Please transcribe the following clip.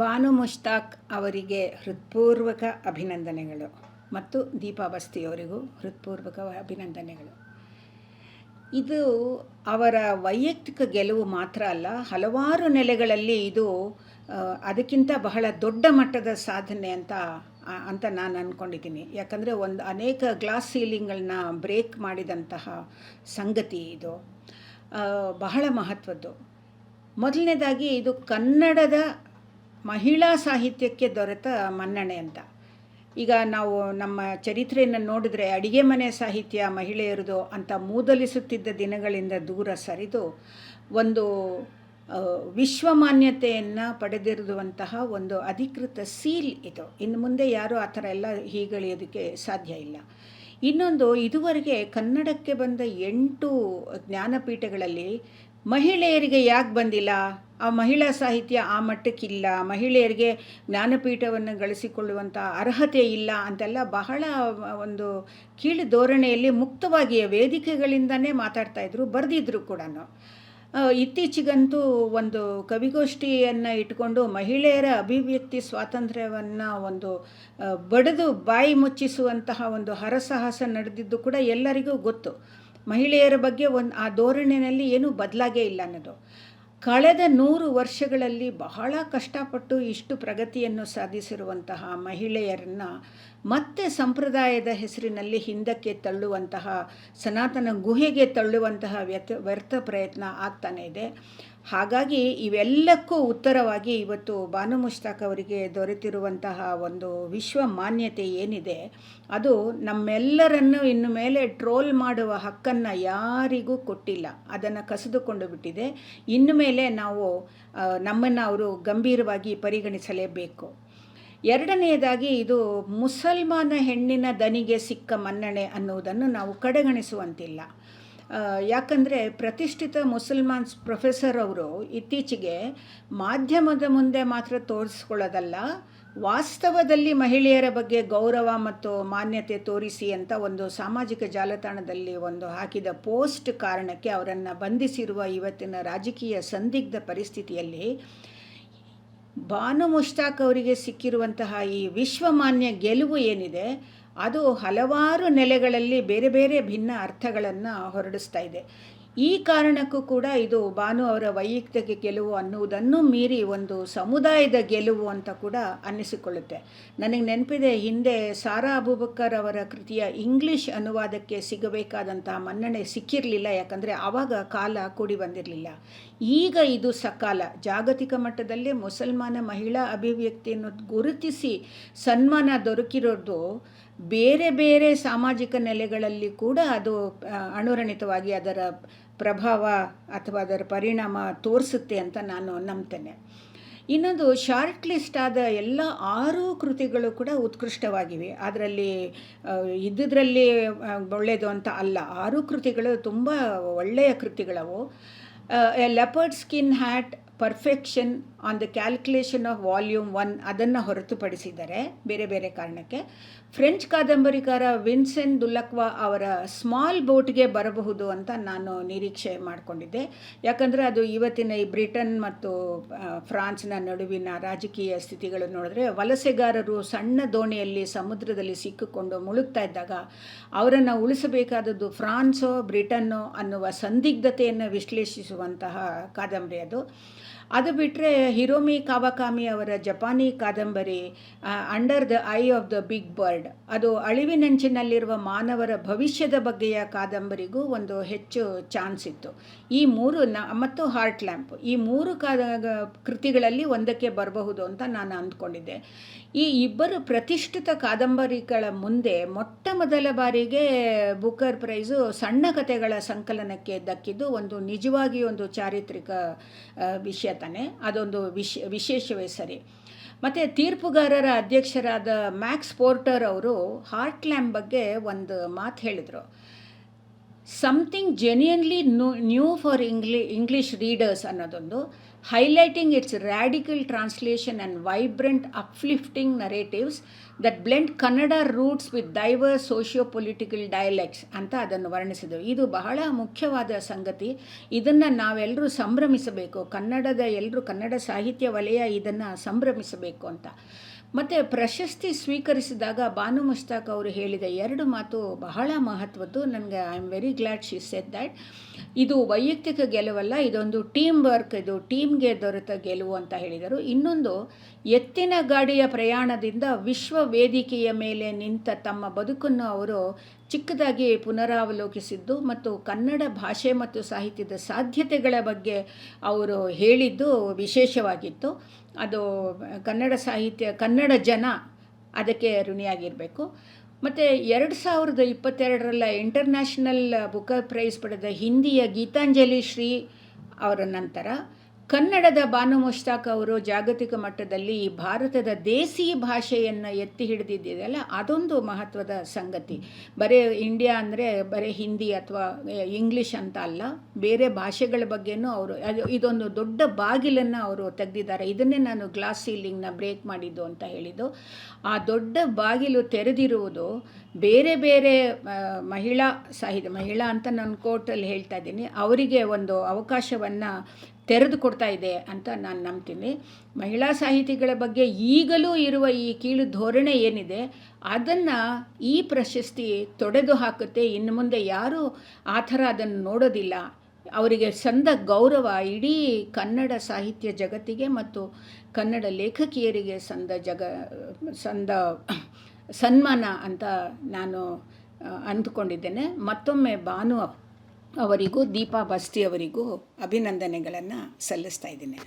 ಬಾನು ಮುಷ್ತಾಕ್ ಅವರಿಗೆ ಹೃತ್ಪೂರ್ವಕ ಅಭಿನಂದನೆಗಳು ಮತ್ತು ದೀಪಾ ಬಸ್ತಿಯವರಿಗೂ ಹೃತ್ಪೂರ್ವಕ ಅಭಿನಂದನೆಗಳು. ಇದು ಅವರ ವೈಯಕ್ತಿಕ ಗೆಲುವು ಮಾತ್ರ ಅಲ್ಲ, ಹಲವಾರು ನೆಲೆಗಳಲ್ಲಿ ಇದು ಅದಕ್ಕಿಂತ ಬಹಳ ದೊಡ್ಡ ಮಟ್ಟದ ಸಾಧನೆ ಅಂತ ಅಂತ ನಾನು ಅಂದ್ಕೊಂಡಿದ್ದೀನಿ ಯಾಕಂದರೆ ಒಂದು ಅನೇಕ ಗ್ಲಾಸ್ ಸೀಲಿಂಗ್ಗಳನ್ನ ಬ್ರೇಕ್ ಮಾಡಿದಂತಹ ಸಂಗತಿ ಇದು. ಬಹಳ ಮಹತ್ವದ್ದು. ಮೊದಲನೇದಾಗಿ ಇದು ಕನ್ನಡದ ಮಹಿಳಾ ಸಾಹಿತ್ಯಕ್ಕೆ ದೊರೆತ ಮನ್ನಣೆ ಅಂತ. ಈಗ ನಾವು ನಮ್ಮ ಚರಿತ್ರೆಯನ್ನು ನೋಡಿದ್ರೆ ಅಡಿಗೆ ಮನೆ ಸಾಹಿತ್ಯ ಮಹಿಳೆಯರದು ಅಂತ ಮೂದಲಿಸುತ್ತಿದ್ದ ದಿನಗಳಿಂದ ದೂರ ಸರಿದು ಒಂದು ವಿಶ್ವಮಾನ್ಯತೆಯನ್ನು ಪಡೆದಿರುವಂತಹ ಒಂದು ಅಧಿಕೃತ ಸೀಲ್ ಇದು. ಇನ್ನು ಮುಂದೆ ಯಾರೂ ಆ ಥರ ಎಲ್ಲ ಹೀಗಳಿಯೋದಕ್ಕೆ ಸಾಧ್ಯ ಇಲ್ಲ. ಇನ್ನೊಂದು, ಇದುವರೆಗೆ ಕನ್ನಡಕ್ಕೆ ಬಂದ ಎಂಟು ಜ್ಞಾನಪೀಠಗಳಲ್ಲಿ ಮಹಿಳೆಯರಿಗೆ ಯಾಕೆ ಬಂದಿಲ್ಲ? ಆ ಮಹಿಳಾ ಸಾಹಿತ್ಯ ಆ ಮಟ್ಟಕ್ಕಿಲ್ಲ. ಮಹಿಳೆಯರಿಗೆ ಜ್ಞಾನಪೀಠವನ್ನು ಗಳಿಸಿಕೊಳ್ಳುವಂಥ ಅರ್ಹತೆ ಇಲ್ಲ ಅಂತೆಲ್ಲ ಬಹಳ ಒಂದು ಕೀಳು ಧೋರಣೆಯಲ್ಲಿ ಮುಕ್ತವಾಗಿ ವೇದಿಕೆಗಳಿಂದನೇ ಮಾತಾಡ್ತಾ ಇದ್ರು, ಬರೆದಿದ್ರು ಕೂಡ ಇತ್ತೀಚೆಗಂತೂ ಒಂದು ಕವಿಗೋಷ್ಠಿಯನ್ನು ಇಟ್ಕೊಂಡು ಮಹಿಳೆಯರ ಅಭಿವ್ಯಕ್ತಿ ಸ್ವಾತಂತ್ರ್ಯವನ್ನು ಒಂದು ಬಡಿದು ಬಾಯಿ ಮುಚ್ಚಿಸುವಂತಹ ಒಂದು ಹರಸಾಹಸ ನಡೆದಿದ್ದು ಕೂಡ ಎಲ್ಲರಿಗೂ ಗೊತ್ತು. ಮಹಿಳೆಯರ ಬಗ್ಗೆ ಒಂದು, ಆ ಧೋರಣೆಯಲ್ಲಿ ಏನೂ ಬದಲಾಗೇ ಇಲ್ಲ ಅನ್ನೋದು. ಕಳೆದ ನೂರು ವರ್ಷಗಳಲ್ಲಿ ಬಹಳ ಕಷ್ಟಪಟ್ಟು ಇಷ್ಟು ಪ್ರಗತಿಯನ್ನು ಸಾಧಿಸಿರುವಂತಹ ಮಹಿಳೆಯರನ್ನು ಮತ್ತೆ ಸಂಪ್ರದಾಯದ ಹೆಸರಿನಲ್ಲಿ ಹಿಂದಕ್ಕೆ ತಳ್ಳುವಂತಹ, ಸನಾತನ ಗುಹೆಗೆ ತಳ್ಳುವಂತಹ ವ್ಯರ್ಥ ವ್ಯರ್ಥ ಪ್ರಯತ್ನ ಆಗ್ತಾನೆ ಇದೆ. ಹಾಗಾಗಿ ಇವೆಲ್ಲಕ್ಕೂ ಉತ್ತರವಾಗಿ ಇವತ್ತು ಬಾನು ಮುಷ್ತಾಕ್ ಅವರಿಗೆ ದೊರೆತಿರುವಂತಹ ಒಂದು ವಿಶ್ವ ಮಾನ್ಯತೆ ಏನಿದೆ, ಅದು ನಮ್ಮೆಲ್ಲರನ್ನು ಇನ್ನು ಮೇಲೆ ಟ್ರೋಲ್ ಮಾಡುವ ಹಕ್ಕನ್ನು ಯಾರಿಗೂ ಕೊಟ್ಟಿಲ್ಲ. ಅದನ್ನು ಕಸಿದುಕೊಂಡು ಬಿಟ್ಟಿದೆ. ಇನ್ನು ಮೇಲೆ ನಾವು ನಮ್ಮನ್ನು ಅವರು ಗಂಭೀರವಾಗಿ ಪರಿಗಣಿಸಲೇಬೇಕು. ಎರಡನೆಯದಾಗಿ ಇದು ಮುಸಲ್ಮಾನ ಹೆಣ್ಣಿನ ದನಿಗೆ ಸಿಕ್ಕ ಮನ್ನಣೆ ಅನ್ನುವುದನ್ನು ನಾವು ಕಡೆಗಣಿಸುವಂತಿಲ್ಲ. ಯಾಕಂದರೆ ಪ್ರತಿಷ್ಠಿತ ಮುಸಲ್ಮಾನ್ಸ್ ಪ್ರೊಫೆಸರ್ ಅವರು ಇತ್ತೀಚೆಗೆ ಮಾಧ್ಯಮದ ಮುಂದೆ ಮಾತ್ರ ತೋರಿಸ್ಕೊಳ್ಳೋದಲ್ಲ, ವಾಸ್ತವದಲ್ಲಿ ಮಹಿಳೆಯರ ಬಗ್ಗೆ ಗೌರವ ಮತ್ತು ಮಾನ್ಯತೆ ತೋರಿಸಿ ಅಂತ ಒಂದು ಸಾಮಾಜಿಕ ಜಾಲತಾಣದಲ್ಲಿ ಒಂದು ಹಾಕಿದ ಪೋಸ್ಟ್ ಕಾರಣಕ್ಕೆ ಅವರನ್ನು ಬಂಧಿಸಿರುವ ಇವತ್ತಿನ ರಾಜಕೀಯ ಸಂದಿಗ್ಧ ಪರಿಸ್ಥಿತಿಯಲ್ಲಿ ಬಾನು ಮುಷ್ತಾಕ್ ಅವರಿಗೆ ಸಿಕ್ಕಿರುವಂತಹ ಈ ವಿಶ್ವಮಾನ್ಯ ಗೆಲುವು ಏನಿದೆ, ಅದು ಹಲವಾರು ನೆಲೆಗಳಲ್ಲಿ ಬೇರೆ ಬೇರೆ ಭಿನ್ನ ಅರ್ಥಗಳನ್ನು ಹೊರಡಿಸ್ತಾ ಇದೆ. ಈ ಕಾರಣಕ್ಕೂ ಕೂಡ ಇದು ಬಾನು ಅವರ ವೈಯಕ್ತಿಕ ಗೆಲುವು ಅನ್ನುವುದನ್ನು ಮೀರಿ ಒಂದು ಸಮುದಾಯದ ಗೆಲುವು ಅಂತ ಕೂಡ ಅನ್ನಿಸಿಕೊಳ್ಳುತ್ತೆ. ನನಗೆ ನೆನಪಿದೆ, ಹಿಂದೆ ಸಾರಾ ಅಬೂಬಕ್ಕರ್ ಅವರ ಕೃತಿಯ ಇಂಗ್ಲಿಷ್ ಅನುವಾದಕ್ಕೆ ಸಿಗಬೇಕಾದಂತಹ ಮನ್ನಣೆ ಸಿಕ್ಕಿರಲಿಲ್ಲ, ಯಾಕಂದರೆ ಆವಾಗ ಕಾಲ ಕೂಡಿ ಬಂದಿರಲಿಲ್ಲ. ಈಗ ಇದು ಸಕಾಲ. ಜಾಗತಿಕ ಮಟ್ಟದಲ್ಲಿ ಮುಸಲ್ಮಾನ ಮಹಿಳಾ ಅಭಿವ್ಯಕ್ತಿಯನ್ನು ಗುರುತಿಸಿ ಸನ್ಮಾನ ದೊರಕಿರೋದು ಬೇರೆ ಬೇರೆ ಸಾಮಾಜಿಕ ನೆಲೆಗಳಲ್ಲಿ ಕೂಡ ಅದು ಅನುರಣಿತವಾಗಿ ಅದರ ಪ್ರಭಾವ ಅಥವಾ ಅದರ ಪರಿಣಾಮ ತೋರಿಸುತ್ತೆ ಅಂತ ನಾನು ನಂಬ್ತೇನೆ. ಇನ್ನೊಂದು ಶಾರ್ಟ್ ಲಿಸ್ಟ್ ಆದ ಎಲ್ಲ ಆರು ಕೃತಿಗಳು ಕೂಡ ಉತ್ಕೃಷ್ಟವಾಗಿವೆ. ಅದರಲ್ಲಿ ಇದ್ದುದರಲ್ಲಿ ಒಳ್ಳೆಯದು ಅಂತ ಅಲ್ಲ. ಆರು ಕೃತಿಗಳು ತುಂಬ ಒಳ್ಳೆಯ ಕೃತಿಗಳವು. Leopard skin hat, perfection on the calculation of volume one ಅದನ್ನು ಹೊರತುಪಡಿಸಿದ್ದಾರೆ ಬೇರೆ ಬೇರೆ ಕಾರಣಕ್ಕೆ ಫ್ರೆಂಚ್ ಕಾದಂಬರಿಕಾರ ವಿನ್ಸೆನ್ ದುಲಕ್ವಾ ಅವರ ಸ್ಮಾಲ್ ಬೋಟ್ಗೆ ಬರಬಹುದು ಅಂತ ನಾನು ನಿರೀಕ್ಷೆ ಮಾಡಿಕೊಂಡಿದ್ದೆ. ಯಾಕಂದರೆ ಅದು ಇವತ್ತಿನ ಈ ಬ್ರಿಟನ್ ಮತ್ತು ಫ್ರಾನ್ಸ್ನ ನಡುವಿನ ರಾಜಕೀಯ ಸ್ಥಿತಿಗಳು ನೋಡಿದ್ರೆ ವಲಸೆಗಾರರು ಸಣ್ಣ ದೋಣಿಯಲ್ಲಿ ಸಮುದ್ರದಲ್ಲಿ ಸಿಕ್ಕಿಕೊಂಡು ಮುಳುಗ್ತಾ ಇದ್ದಾಗ ಅವರನ್ನು ಉಳಿಸಬೇಕಾದದ್ದು ಫ್ರಾನ್ಸೋ ಬ್ರಿಟನ್ನೋ ಅನ್ನುವ ಸಂದಿಗ್ಧತೆಯನ್ನು ವಿಶ್ಲೇಷಿಸುವಂತಹ ಕಾದಂಬರಿ ಅದು. ಅದು ಬಿಟ್ಟರೆ ಹಿರೋಮಿ ಕಾವಾಕಾಮಿ ಅವರ ಜಪಾನಿ ಕಾದಂಬರಿ under the eye of the big bird ಅದು ಅಳಿವಿನಂಚಿನಲ್ಲಿರುವ ಮಾನವರ ಭವಿಷ್ಯದ ಬಗ್ಗೆಯ ಕಾದಂಬರಿಗೂ ಒಂದು ಹೆಚ್ಚು ಚಾನ್ಸ್ ಇತ್ತು. ಈ ಮೂರು ನ, ಮತ್ತು ಹಾರ್ಟ್ ಲ್ಯಾಂಪ್ ಈ ಮೂರು ಕಾದ ಕೃತಿಗಳಲ್ಲಿ ಒಂದಕ್ಕೆ ಬರಬಹುದು ಅಂತ ನಾನು ಅಂದ್ಕೊಂಡಿದ್ದೆ. ಈ ಇಬ್ಬರು ಪ್ರತಿಷ್ಠಿತ ಕಾದಂಬರಿಗಳ ಮುಂದೆ ಮೊಟ್ಟ ಮೊದಲ ಬಾರಿಗೆ ಬುಕರ್ ಪ್ರೈಸು ಸಣ್ಣ ಕಥೆಗಳ ಸಂಕಲನಕ್ಕೆ ದಕ್ಕಿದ್ದು ಒಂದು ನಿಜವಾಗಿ ಒಂದು ಚಾರಿತ್ರಿಕ ವಿಷಯ. ತಾನೆ ಅದೊಂದು ವಿಶ್, ವಿಶೇಷವೇ ಸರಿ. ಮತ್ತು ತೀರ್ಪುಗಾರರ ಅಧ್ಯಕ್ಷರಾದ ಮ್ಯಾಕ್ಸ್ ಪೋರ್ಟರ್ ಅವರು ಹಾರ್ಟ್ ಲ್ಯಾಂಬ್ ಬಗ್ಗೆ ಒಂದು ಮಾತು ಹೇಳಿದರು. Something genuinely new for English English readers ಅನ್ನೋದೊಂದು. Highlighting its radical translation and vibrant, uplifting narratives that blend Kannada roots with diverse socio-political dialects. ಅಂತ ಅದನ್ನು ವರ್ಣಿಸಿದರು. ಇದು ಬಹಳ ಮುಖ್ಯವಾದ ಸಂಗತಿ. ಇದನ್ನು ನಾವೆಲ್ಲರೂ ಸಂಭ್ರಮಿಸಬೇಕು. ಕನ್ನಡದ ಎಲ್ಲರೂ ಕನ್ನಡ ಸಾಹಿತ್ಯ ವಲಯ ಇದನ್ನು ಸಂಭ್ರಮಿಸಬೇಕು ಅಂತ. ಮತ್ತು ಪ್ರಶಸ್ತಿ ಸ್ವೀಕರಿಸಿದಾಗ ಬಾನು ಮುಸ್ತಾಕ್ ಅವರು ಹೇಳಿದ ಎರಡು ಮಾತು ಬಹಳ ಮಹತ್ವದ್ದು. ನನಗೆ I am very glad she said that ಇದು ವೈಯಕ್ತಿಕ ಗೆಲುವಲ್ಲ, ಇದೊಂದು ಟೀಮ್ ವರ್ಕ್ ಇದು ಟೀಮ್ಗೆ ದೊರೆತ ಗೆಲುವು ಅಂತ ಹೇಳಿದರು. ಇನ್ನೊಂದು, ಎತ್ತಿನ ಗಾಡಿಯ ಪ್ರಯಾಣದಿಂದ ವಿಶ್ವ ವೇದಿಕೆಯ ಮೇಲೆ ನಿಂತ ತಮ್ಮ ಬದುಕನ್ನು ಅವರು ಚಿಕ್ಕದಾಗಿ ಪುನರಾವಲೋಕಿಸಿದ್ದು ಮತ್ತು ಕನ್ನಡ ಭಾಷೆ ಮತ್ತು ಸಾಹಿತ್ಯದ ಸಾಧ್ಯತೆಗಳ ಬಗ್ಗೆ ಅವರು ಹೇಳಿದ್ದು ವಿಶೇಷವಾಗಿತ್ತು. ಅದು ಕನ್ನಡ ಸಾಹಿತ್ಯ, ಕನ್ನಡ ಜನ ಅದಕ್ಕೆ ಋಣಿಯಾಗಿರಬೇಕು. ಮತ್ತು ಎರಡು ಸಾವಿರದ ಇಪ್ಪತ್ತೆರಡರಲ್ಲ ಇಂಟರ್ನ್ಯಾಷನಲ್ ಬುಕರ್ ಪ್ರೈಸ್ ಪಡೆದ ಹಿಂದಿಯ ಗೀತಾಂಜಲಿ ಶ್ರೀ ಅವರ ನಂತರ ಕನ್ನಡದ ಬಾನು ಮುಷ್ತಾಕ್ ಅವರು ಜಾಗತಿಕ ಮಟ್ಟದಲ್ಲಿ ಭಾರತದ ದೇಸಿ ಭಾಷೆಯನ್ನು ಎತ್ತಿ ಹಿಡಿದಿದ್ದೆಯಲ್ಲ ಅದೊಂದು ಮಹತ್ವದ ಸಂಗತಿ. ಬರೇ ಇಂಡಿಯಾ ಅಂದರೆ ಬರೀ ಹಿಂದಿ ಅಥವಾ ಇಂಗ್ಲೀಷ್ ಅಂತ ಅಲ್ಲ. ಬೇರೆ ಭಾಷೆಗಳ ಬಗ್ಗೆನೂ ಅವರು, ಅದು ಇದೊಂದು ದೊಡ್ಡ ಬಾಗಿಲನ್ನು ಅವರು ತೆಗೆದಿದ್ದಾರೆ. ಇದನ್ನೇ ನಾನು ಗ್ಲಾಸ್ ಸೀಲಿಂಗ್ನ ಬ್ರೇಕ್ ಮಾಡಿದ್ದು ಅಂತ ಹೇಳಿದ್ದು. ಆ ದೊಡ್ಡ ಬಾಗಿಲು ತೆರೆದಿರುವುದು ಬೇರೆ ಬೇರೆ ಮಹಿಳಾ ಸಾಹಿತ್ಯ, ಮಹಿಳಾ ಅಂತ ನಾನು ಕೋರ್ಟಲ್ಲಿ ಹೇಳ್ತಾ ಇದ್ದೀನಿ. ಅವರಿಗೆ ಒಂದು ಅವಕಾಶವನ್ನು ತೆರೆದು ಕೊಡ್ತಾ ಇದೆ ಅಂತ ನಾನು ನಂಬ್ತೀನಿ. ಮಹಿಳಾ ಸಾಹಿತಿಗಳ ಬಗ್ಗೆ ಈಗಲೂ ಇರುವ ಈ ಕೀಳು ಧೋರಣೆ ಏನಿದೆ, ಅದನ್ನು ಈ ಪ್ರಶಸ್ತಿ ತೊಡೆದು ಹಾಕುತ್ತೆ. ಇನ್ನು ಮುಂದೆ ಯಾರೂ ಆ ಥರ ಅದನ್ನು ನೋಡೋದಿಲ್ಲ. ಅವರಿಗೆ ಸಂದ ಗೌರವ ಇಡೀ ಕನ್ನಡ ಸಾಹಿತ್ಯ ಜಗತ್ತಿಗೆ ಮತ್ತು ಕನ್ನಡ ಲೇಖಕಿಯರಿಗೆ ಸಂದ ಜಗ, ಸಂದ ಸನ್ಮಾನ ಅಂತ ನಾನು ಅಂದುಕೊಂಡಿದ್ದೇನೆ. ಮತ್ತೊಮ್ಮೆ ಭಾನು ಅವರಿಗೂ ದೀಪಾ ಬಸ್ತಿ ಅವರಿಗೂ ಅಭಿನಂದನೆಗಳನ್ನು ಸಲ್ಲಿಸ್ತಾ ಇದ್ದೀನಿ.